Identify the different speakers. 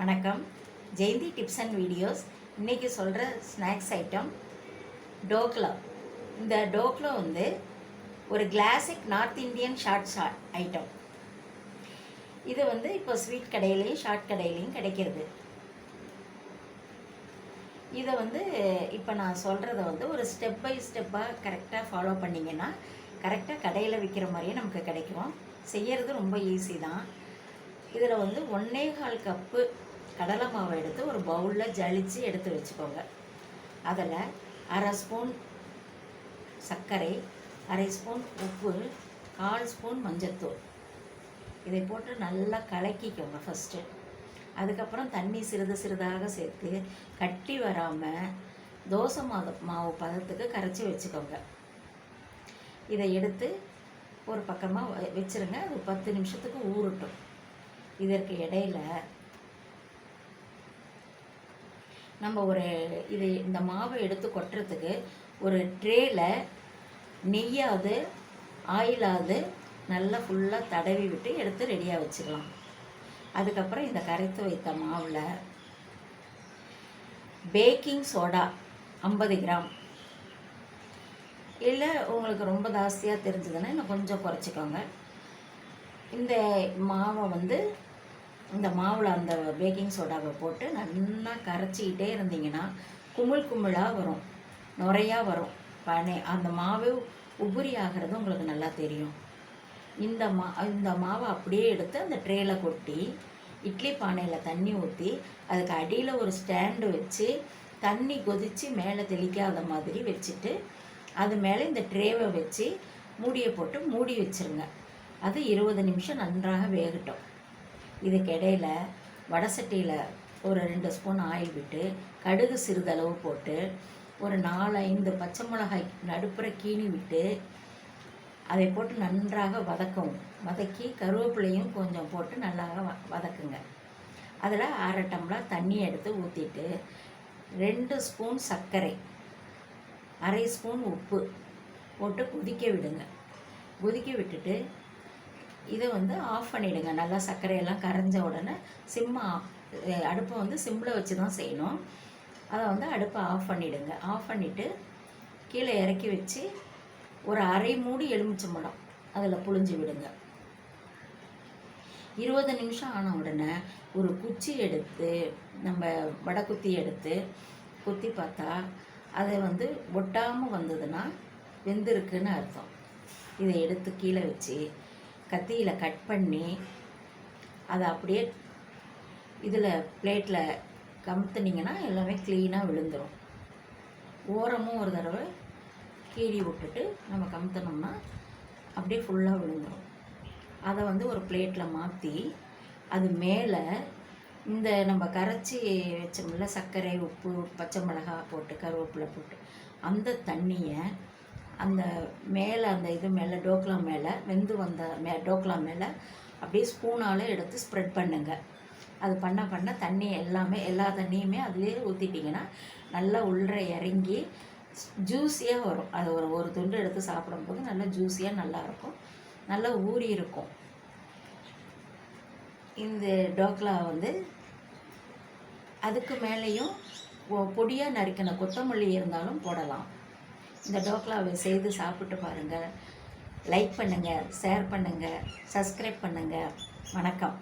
Speaker 1: வணக்கம். Jayanthi tips and videos. இன்றைக்கி சொல்கிற ஸ்நாக்ஸ் ஐட்டம் டோக்லா. இந்த டோக்லா வந்து ஒரு classic north Indian short short item. இது வந்து இப்போ ஸ்வீட் கடையிலையும் ஷார்ட் கடையிலையும் கிடைக்கிறது. இதை வந்து இப்போ நான் சொல்கிறத வந்து ஒரு ஸ்டெப் பை ஸ்டெப்பாக கரெக்டாக ஃபாலோ பண்ணிங்கன்னா கரெக்டாக கடையில் விற்கிற மாதிரியே நமக்கு கிடைக்கும். செய்கிறது ரொம்ப ஈஸி தான். இதில் வந்து ஒன்னே கால் கப்பு கடலை மாவை எடுத்து ஒரு பவுலில் ஜலித்து எடுத்து வச்சுக்கோங்க. அதில் அரை ஸ்பூன் சர்க்கரை அரை ஸ்பூன் உப்பு கால் ஸ்பூன் மஞ்சத்தூள். இதை போட்டு நல்லா கலக்கிக்கோங்க ஃபஸ்ட்டு அதுக்கப்புறம் தண்ணி சிறிது சிறிதாக சேர்த்து கட்டி வராமல் தோசை மாவு மாவு பதத்துக்கு கரைச்சி வச்சுக்கோங்க. இதை எடுத்து ஒரு பக்கமாக வச்சுருங்க. அது பத்து நிமிஷத்துக்கு ஊறட்டும். இதற்கு இடையில நம்ம ஒரு இது இந்த மாவை எடுத்து கொட்டுறதுக்கு ஒரு ட்ரேல நெய்யாவது ஆயிலாவது நல்லா ஃபுல்லாக தடவி விட்டு எடுத்து ரெடியாக வச்சுக்கலாம். அதுக்கப்புறம் இந்த கரைத்து வைத்த மாவில் பேக்கிங் சோடா ஐம்பது கிராம். இல்லை உங்களுக்கு ரொம்ப ஜாஸ்தியாக தெரிஞ்சதுன்னா இன்னும் கொஞ்சம் குறைச்சிக்கோங்க. இந்த மாவை வந்து இந்த மாவில் அந்த பேக்கிங் சோடாவை போட்டு நல்லா கரைச்சிக்கிட்டே இருந்தீங்கன்னா குமிழ் குமிழாக வரும். நுறையா வரும். பனை அந்த மாவு உபரி ஆகிறது உங்களுக்கு நல்லா தெரியும். இந்த மா இந்த மாவை அப்படியே எடுத்து அந்த ட்ரேயில் கொட்டி இட்லி பானையில் தண்ணி ஊற்றி அதுக்கு அடியில் ஒரு ஸ்டாண்டு வச்சு தண்ணி கொதித்து மேலே தெளிக்காத மாதிரி வச்சுட்டு அது மேலே இந்த ட்ரேவை வச்சு மூடியை போட்டு மூடி வச்சிருங்க. அது இருபது நிமிஷம் நன்றாக வேகட்டும். இதுக்கு இடையில வடை சட்டியில் ஒரு ரெண்டு ஸ்பூன் ஆயில் விட்டு கடுகு சிறிதளவு போட்டு ஒரு நாலு ஐந்து பச்சை மிளகாய் நடுப்புற கீனி விட்டு அதை போட்டு நன்றாக வதக்கவும். வதக்கி கருவேப்பிலையும் கொஞ்சம் போட்டு நல்லா வ- வதக்குங்க. அதில் அரை டம்ளர் தண்ணி எடுத்து ஊற்றிட்டு ரெண்டு ஸ்பூன் சர்க்கரை அரை ஸ்பூன் உப்பு போட்டு கொதிக்க விடுங்க. கொதிக்க விட்டுட்டு இதை வந்து ஆஃப் பண்ணிவிடுங்க நல்லா சர்க்கரையெல்லாம் கரைஞ்ச உடனே சிம்மா அடுப்பை வந்து சிம்மில் வச்சு தான் செய்யணும். அதை வந்து அடுப்பை ஆஃப் பண்ணிவிடுங்க ஆஃப் பண்ணிவிட்டு கீழே இறக்கி வச்சு ஒரு அரை மூடி எலுமிச்சம்பழம் அதில் புழிஞ்சு விடுங்க. இருபது நிமிஷம் ஆன உடனே ஒரு குச்சி எடுத்து நம்ம வடை குத்தி எடுத்து குத்தி பார்த்தா அதை வந்து ஒட்டாமல் வந்ததுன்னா வெந்திருக்குன்னு அர்த்தம். இதை எடுத்து கீழே வச்சு கத்தியில் கட் பண்ணி அதை அப்படியே இதில் பிளேட்டில் கமுத்துனிங்கன்னா எல்லாமே க்ளீனாக விழுந்துடும் ஓரமும் ஒரு தடவை கீறி விட்டுட்டு நம்ம கமுத்துனோம்னா அப்படியே ஃபுல்லாக விழுந்துடும் அதை வந்து ஒரு பிளேட்டில் மாற்றி அது மேலே இந்த நம்ம கரைச்சி வச்சோம்ல சர்க்கரை உப்பு பச்சை மிளகா போட்டு கருவேப்பிலை போட்டு அந்த தண்ணியை அந்த மேலே அந்த இது மேலே டோக்லா மேலே வெந்து வந்த மே டோக்லா மேலே அப்படியே ஸ்பூனால் எடுத்து ஸ்ப்ரெட் பண்ணுங்கள் அது பண்ண பண்ண தண்ணி எல்லாமே எல்லா தண்ணியுமே அதுலேயே ஊற்றிட்டிங்கன்னா நல்லா உள்ளே இறங்கி ஜூஸியாக வரும். அது ஒரு ஒரு துண்டு எடுத்து சாப்பிடும்போது நல்லா ஜூஸியாக நல்லாயிருக்கும் நல்லா ஊறி இருக்கும். இந்த டோக்லா வந்து அதுக்கு மேலேயும் பொடியாக நறுக்கின கொத்தமல்லி இருந்தாலும் போடலாம். இந்த டோக்லாவை செய்து சாப்பிட்டு பாருங்கள் லைக் பண்ணுங்கள் ஷேர் பண்ணுங்கள் சப்ஸ்கிரைப் பண்ணுங்கள் வணக்கம்.